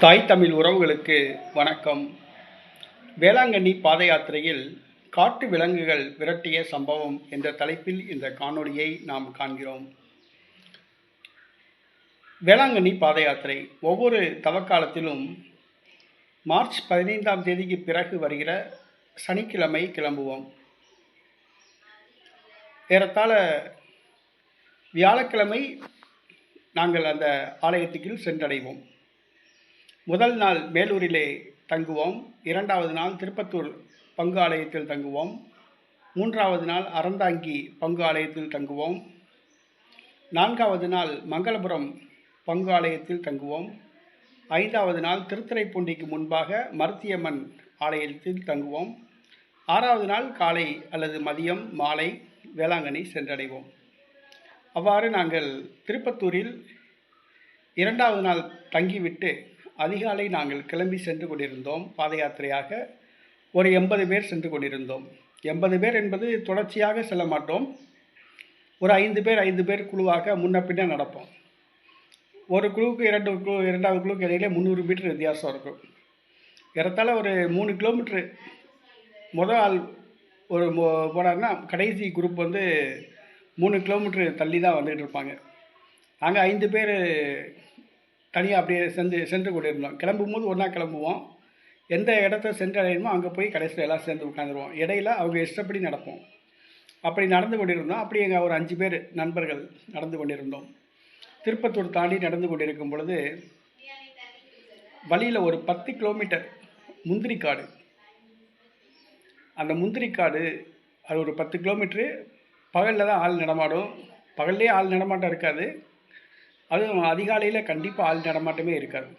தாய் தமிழ் உறவுகளுக்கு வணக்கம். வேளாங்கண்ணி பாத யாத்திரையில் காட்டு விலங்குகள் விரட்டிய சம்பவம் என்ற தலைப்பில் இந்த காணொளியை நாம் காண்கிறோம். வேளாங்கண்ணி பாத யாத்திரை ஒவ்வொரு தவக்காலத்திலும் மார்ச் பதினைந்தாம் தேதிக்கு பிறகு வருகிற சனிக்கிழமை கிளம்புவோம். ஏறத்தாழ வியாழக்கிழமை நாங்கள் அந்த ஆலயத்துக்கு சென்றடைவோம். முதல் நாள் மேலூரிலே தங்குவோம். இரண்டாவது நாள் திருப்பத்தூர் பங்கு ஆலயத்தில் தங்குவோம். மூன்றாவது நாள் அறந்தாங்கி பங்கு ஆலயத்தில் தங்குவோம். நான்காவது நாள் மங்களபுரம் பங்கு ஆலயத்தில் தங்குவோம். ஐந்தாவது நாள் திருத்துறைப்பூண்டிக்கு முன்பாக மருத்தியம்மன் ஆலயத்தில் தங்குவோம். ஆறாவது நாள் காலை அல்லது மதியம் மாலை வேளாங்கண்ணி சென்றடைவோம். அவ்வாறு நாங்கள் திருப்பத்தூரில் இரண்டாவது நாள் தங்கிவிட்டு அதிகாலை நாங்கள் கிளம்பி சென்று கொண்டிருந்தோம். பாத யாத்திரையாக ஒரு எண்பது பேர் சென்று கொண்டிருந்தோம். எண்பது பேர் என்பது தொடர்ச்சியாக செல்ல மாட்டோம். ஒரு ஐந்து பேர் ஐந்து பேர் குழுவாக முன்ன பின்ன நடப்போம். ஒரு குழுவுக்கு இரண்டு குழு இரண்டாவது குழுவுக்கு இடையிலே முந்நூறு மீட்டர் வித்தியாசம் இருக்கும். ஏறத்தாழ ஒரு மூணு கிலோமீட்ரு முதல் ஆள் ஒரு போனார்னா கடைசி குரூப் வந்து மூணு கிலோமீட்ரு தள்ளி தான் வந்துகிட்டு இருப்பாங்க. நாங்கள் ஐந்து பேர் தனியாக அப்படியே சென்று சென்று கொண்டிருந்தோம். கிளம்பும் போது ஒன்றா கிளம்புவோம். எந்த இடத்த சென்றடையணுமோ அங்கே போய் கடைசியில் எல்லாம் சேர்ந்து உட்காந்துருவோம் இடையில அவங்க இஷ்டப்படி நடப்போம். அப்படி நடந்து கொண்டிருந்தோம். அப்படி எங்கள் ஒரு அஞ்சு பேர் நண்பர்கள் நடந்து கொண்டிருந்தோம். திருப்பத்தூர் தாண்டி நடந்து கொண்டிருக்கும் பொழுது வழியில் ஒரு பத்து கிலோமீட்டர் முந்திரி காடு. அந்த முந்திரி காடு அது ஒரு பத்து கிலோமீட்ரு பகலில் தான் ஆள் நடமாடும். பகல்லே ஆள் நடமாட்டம் இருக்காது. அதுவும் அதிகாலையில் கண்டிப்பாக ஆள் நடமாட்டமே இருக்காது.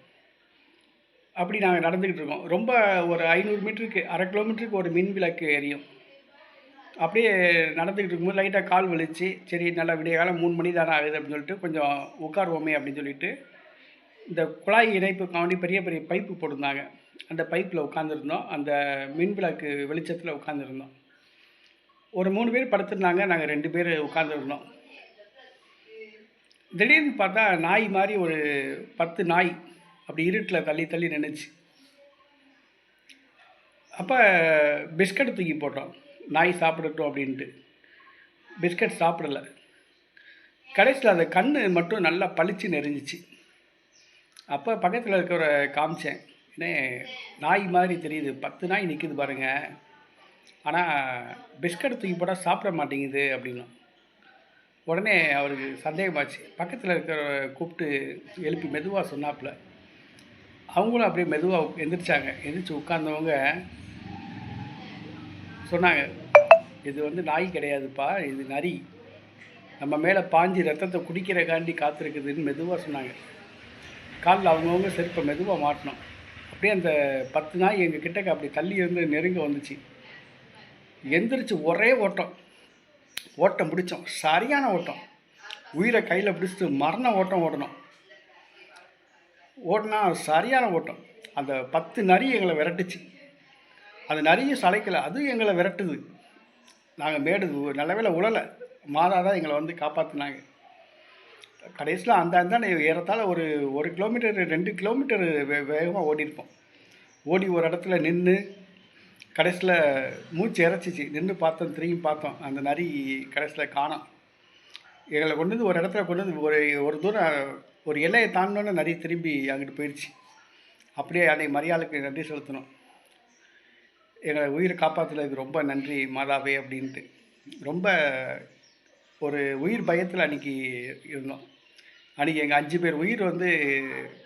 அப்படி நாங்கள் நடந்துக்கிட்டு இருக்கோம். ரொம்ப ஒரு ஐநூறு மீட்டருக்கு அரை கிலோமீட்டருக்கு ஒரு மின் விளக்கு எரியும். அப்படியே நடந்துக்கிட்டு இருக்கும்போது லைட்டாக கால் வலிச்சு சரி நல்லா விடிய காலம் மூணு மணி தானே ஆகுது அப்படின்னு சொல்லிட்டு கொஞ்சம் உட்காருவோமே அப்படின்னு சொல்லிட்டு இந்த குழாய் இணைப்புக்காண்டி பெரிய பெரிய பைப்பு போட்டிருந்தாங்க. அந்த பைப்பில் உட்காந்துருந்தோம் அந்த மின் விளக்கு வெளிச்சத்தில் உட்காந்துருந்தோம் ஒரு மூணு பேர் படுத்திருந்தாங்க. நாங்கள் ரெண்டு பேர் உட்காந்துருந்தோம் திடீர்னு பார்த்தா நாய் மாதிரி ஒரு பத்து நாய் அப்படி இருட்டில் தள்ளி தள்ளி நின்றுச்சு அப்போ பிஸ்கட் தூக்கி போட்டோம். நாய் சாப்பிடட்டும் அப்படின்ட்டு. பிஸ்கட் சாப்பிடல. கடைசியில் அந்த கண் மட்டும் நல்லா பளிச்சு நெறிஞ்சிச்சு அப்போ பக்கத்தில் இருக்கிற காமிச்சேன். என்ன நாய் மாதிரி தெரியுது. பத்து நாய் நிற்குது பாருங்கள் ஆனால் பிஸ்கட் தூக்கி போட்டால் சாப்பிட மாட்டேங்குது அப்படின்னும். உடனே அவருக்கு சந்தேகமாச்சு. பக்கத்தில் இருக்கிற கூப்பிட்டு எழுப்பி மெதுவாக சொன்னாப்புல. அவங்களும் அப்படியே மெதுவாக எந்திரிச்சாங்க. எந்திரிச்சு உட்கார்ந்தவங்க சொன்னாங்க இது வந்து நாய் கிடையாதுப்பா இது நரி. நம்ம மேலே பாஞ்சி ரத்தத்தை குடிக்கிறக்காண்டி காத்திருக்குதுன்னு மெதுவாக சொன்னாங்க. காலில் அவங்கவுங்க செருப்பை மெதுவாக மாட்டினோம். அப்படியே அந்த பத்து நாய் எங்கள் கிட்டக்க அப்படி தள்ளி இருந்து நெருங்க வந்துச்சு. எந்திரிச்சு ஒரே ஓட்டம். ஓட்டம் பிடிச்சோம். சரியான ஓட்டம். உயிரை கையில் பிடிச்சிட்டு மரண ஓட்டம் ஓடணும். ஓட்டினா சரியான ஓட்டம். அந்த பத்து நரி எங்களை விரட்டுச்சு. அந்த நரியும் சளைக்கலை. அதுவும் எங்களை விரட்டுது. நாங்கள் மேடு நல்ல வேளை உழலை. மாதா தான் எங்களை வந்து காப்பாற்றினாங்க கடைசியில் அந்த அந்த ஏறத்தால் ஒரு ஒரு கிலோமீட்டர் ரெண்டு கிலோமீட்டர் வே வேகமாக ஓடிருப்போம் ஓடி ஒரு இடத்துல நின்று கடைசியில் மூச்சு இறச்சிச்சு. நின்று பார்த்தோம் திரும்பி பார்த்தோம். அந்த நரி கடைசியில் காணோம். எங்களை கொண்டு வந்து ஒரு இடத்துல கொண்டு வந்து ஒரு ஒரு தூரம் ஒரு எல்லையை தாண்டினோன்னே நரி திரும்பி அங்கிட்டு போயிடுச்சு அப்படியே அன்னை மரியாளுக்கு நன்றி செலுத்தணும். எங்களை உயிரை காப்பாற்றுனதுக்கு ரொம்ப நன்றி மாதாவே அப்படின்ட்டு. ரொம்ப ஒரு உயிர் பயத்தில் அன்றைக்கி இருந்தோம். அன்றைக்கி எங்கள் அஞ்சு பேர் உயிர் வந்து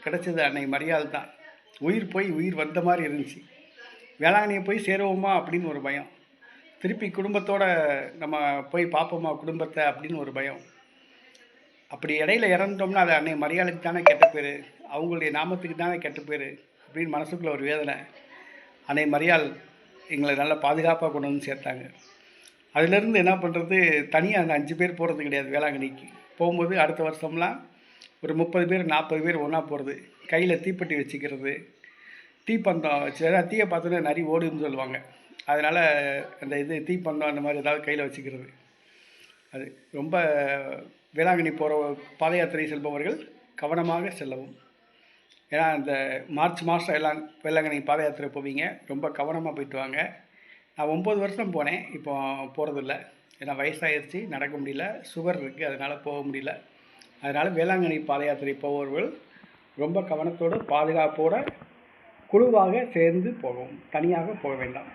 கிடச்சது அன்னை மரியாதை தான் உயிர் போய் உயிர் வந்த மாதிரி இருந்துச்சு. வேளாங்கண்ணியை போய் சேருவோமா அப்படின்னு ஒரு பயம். திருப்பி குடும்பத்தோடு நம்ம போய் பார்ப்போமா குடும்பத்தை அப்படின்னு ஒரு பயம். அப்படி இடையில இறந்துட்டோம்னா அது அன்னை மரியாதைக்கு தானே கெட்ட பேர். அவங்களுடைய நாமத்துக்கு தானே கெட்ட பேர் அப்படின்னு மனசுக்குள்ள ஒரு வேதனை. அன்னை மரியாள் எங்களை நல்லா பாதுகாப்பாக கொண்டு வந்து சேர்த்தாங்க. அதுலேருந்து என்ன பண்ணுறது தனியாக அந்த அஞ்சு பேர் போகிறது கிடையாது வேளாங்கண்ணிக்கு. போகும்போது அடுத்த வருஷம்லாம் ஒரு முப்பது பேர் நாற்பது பேர் ஒன்றா போகிறது கையில் தீப்பெட்டி வச்சுக்கிறது. தீப்பந்தம் வச்சு தீயை பார்த்தோன்னே நரி ஓடுன்னு சொல்லுவாங்க. அதனால் அந்த இது தீப்பந்தம் அந்த மாதிரி ஏதாவது கையில் வச்சுக்கிறது. அது ரொம்ப வேளாங்கண்ணி போகிற பாத யாத்திரை செல்பவர்கள் கவனமாக செல்லவும். ஏன்னா இந்த மார்ச் மாதம் எல்லாம் வேளாங்கண்ணி பாத யாத்திரை போவீங்க. ரொம்ப கவனமாக போயிட்டு வாங்க. நான் ஒம்பது வருஷம் போனேன். இப்போ போகிறதில்ல ஏன்னா வயசாகிடுச்சு நடக்க முடியல. சுகர் இருக்குது அதனால் போக முடியல. அதனால் வேளாங்கண்ணி பாத யாத்திரை போபவர்கள் ரொம்ப கவனத்தோடு பாதுகாப்போடு குழுவாக சேர்ந்து போகவும் தனியாக போக வேண்டாம்.